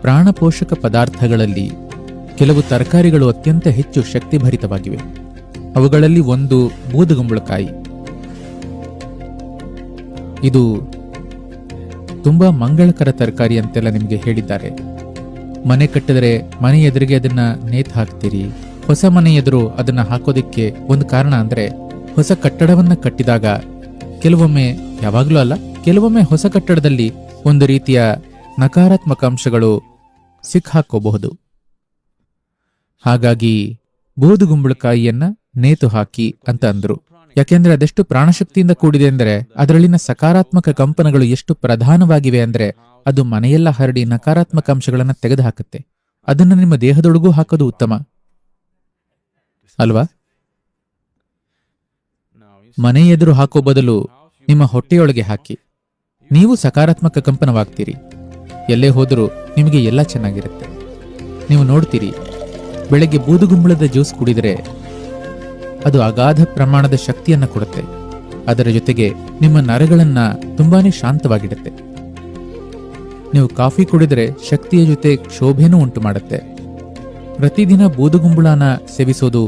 ಪ್ರಾಣಪೋಷಕ ಪದಾರ್ಥಗಳಲ್ಲಿ ಕೆಲವು ತರಕಾರಿಗಳು ಅತ್ಯಂತ ಹೆಚ್ಚು ಶಕ್ತಿಭರಿತವಾಗಿವೆ. ಅವುಗಳಲ್ಲಿ ಒಂದು ಬೂದುಗುಂಬಳಕಾಯಿ. ಇದು ತುಂಬಾ ಮಂಗಳಕರ ತರಕಾರಿ ಅಂತೆಲ್ಲ ನಿಮಗೆ ಹೇಳಿದ್ದಾರೆ. ಮನೆ ಕಟ್ಟಿದರೆ ಮನೆ ಎದುರಿಗೆ ಅದನ್ನ ನೇತು ಹಾಕ್ತೀರಿ. ಹೊಸ ಮನೆ ಎದುರು ಅದನ್ನ ಹಾಕೋದಿಕ್ಕೆ ಒಂದು ಕಾರಣ ಅಂದ್ರೆ ಹೊಸ ಕಟ್ಟಡವನ್ನ ಕಟ್ಟಿದಾಗ ಕೆಲವೊಮ್ಮೆ ಯಾವಾಗಲೂ ಅಲ್ಲ, ಕೆಲವೊಮ್ಮೆ ಹೊಸ ಕಟ್ಟಡದಲ್ಲಿ ಒಂದು ರೀತಿಯ ನಕಾರಾತ್ಮಕ ಅಂಶಗಳು ಸಿಕ್ಕಾಕೋಬಹುದು. ಹಾಗಾಗಿ ಬೂದುಗುಂಬಳಕಾಯಿಯನ್ನ ನೇತು ಹಾಕಿ ಅಂತ ಅಂದ್ರು. ಯಾಕೆಂದ್ರೆ ಅದೆಷ್ಟು ಪ್ರಾಣಶಕ್ತಿಯಿಂದ ಕೂಡಿದೆ ಅಂದರೆ ಅದರಲ್ಲಿನ ಸಕಾರಾತ್ಮಕ ಕಂಪನಗಳು ಎಷ್ಟು ಪ್ರಧಾನವಾಗಿವೆ ಅಂದ್ರೆ ಅದು ಮನೆಯೆಲ್ಲ ಹರಡಿ ನಕಾರಾತ್ಮಕ ಅಂಶಗಳನ್ನ ತೆಗೆದುಹಾಕುತ್ತೆ. ಅದನ್ನು ನಿಮ್ಮ ದೇಹದೊಳಗೂ ಹಾಕೋದು ಉತ್ತಮ. ಅಲ್ವಾ? ಮನೆ ಎದುರು ಹಾಕೋ ಬದಲು ನಿಮ್ಮ ಹೊಟ್ಟೆಯೊಳಗೆ ಹಾಕಿ. ನೀವು ಸಕಾರಾತ್ಮಕ ಕಂಪನವಾಗ್ತೀರಿ. ಎಲ್ಲೇ ಹೋದರೂ ನಿಮಗೆ ಎಲ್ಲ ಚೆನ್ನಾಗಿರುತ್ತೆ. ನೀವು ನೋಡ್ತೀರಿ, ಬೆಳಗ್ಗೆ ಬೂದುಗುಂಬಳದ ಜ್ಯೂಸ್ ಕುಡಿದರೆ ಅದು ಅಗಾಧ ಪ್ರಮಾಣದ ಶಕ್ತಿಯನ್ನು ಕೊಡುತ್ತೆ. ಅದರ ಜೊತೆಗೆ ನಿಮ್ಮ ನರಗಳನ್ನ ತುಂಬಾನೇ ಶಾಂತವಾಗಿಡುತ್ತೆ. ನೀವು ಕಾಫಿ ಕುಡಿದರೆ ಶಕ್ತಿಯ ಜೊತೆ ಕ್ಷೋಭೆನೂ ಉಂಟು ಮಾಡುತ್ತೆ ಪ್ರತಿದಿನ ಬೂದುಗುಂಬಳನ ಸೇವಿಸೋದು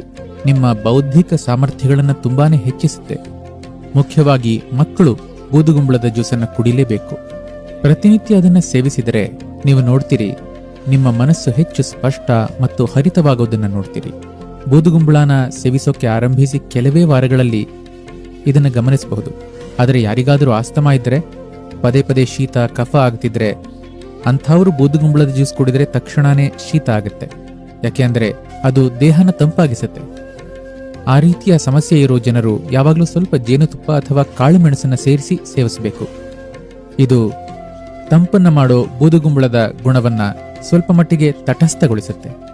ನಿಮ್ಮ ಬೌದ್ಧಿಕ ಸಾಮರ್ಥ್ಯಗಳನ್ನು ತುಂಬಾನೇ ಹೆಚ್ಚಿಸುತ್ತೆ. ಮುಖ್ಯವಾಗಿ ಮಕ್ಕಳು ಬೂದುಗುಂಬಳದ ಜ್ಯೂಸನ್ನು ಕುಡಿಲೇಬೇಕು. ಪ್ರತಿನಿತ್ಯ ಅದನ್ನ ಸೇವಿಸಿದರೆ ನೀವು ನೋಡ್ತೀರಿ, ನಿಮ್ಮ ಮನಸ್ಸು ಹೆಚ್ಚು ಸ್ಪಷ್ಟ ಮತ್ತು ಹರಿತವಾಗೋದನ್ನು ನೋಡ್ತೀರಿ. ಬೂದುಗುಂಬಳನ ಸೇವಿಸೋಕೆ ಆರಂಭಿಸಿ ಕೆಲವೇ ವಾರಗಳಲ್ಲಿ ಇದನ್ನು ಗಮನಿಸಬಹುದು. ಆದರೆ ಯಾರಿಗಾದರೂ ಆಸ್ತಮಾ ಇದ್ದರೆ, ಪದೇ ಪದೇ ಶೀತ, ಕಫ ಆಗ್ತಿದ್ರೆ, ಅಂಥವರು ಬೂದುಗುಂಬಳದ ಜ್ಯೂಸ್ ಕುಡಿದ್ರೆ ತಕ್ಷಣನೇ ಶೀತ ಆಗುತ್ತೆ. ಯಾಕೆಂದ್ರೆ ಅದು ದೇಹನ ತಂಪಾಗಿಸುತ್ತೆ. ಆ ರೀತಿಯ ಸಮಸ್ಯೆ ಇರೋ ಜನರು ಯಾವಾಗಲೂ ಸ್ವಲ್ಪ ಜೇನುತುಪ್ಪ ಅಥವಾ ಕಾಳು ಮೆಣಸನ್ನ ಸೇರಿಸಿ ಸೇವಿಸಬೇಕು. ಇದು ತಂಪನ್ನ ಮಾಡೋ ಬೂದುಗುಂಬಳದ ಗುಣವನ್ನ ಸ್ವಲ್ಪ ಮಟ್ಟಿಗೆ ತಟಸ್ಥಗೊಳಿಸುತ್ತೆ.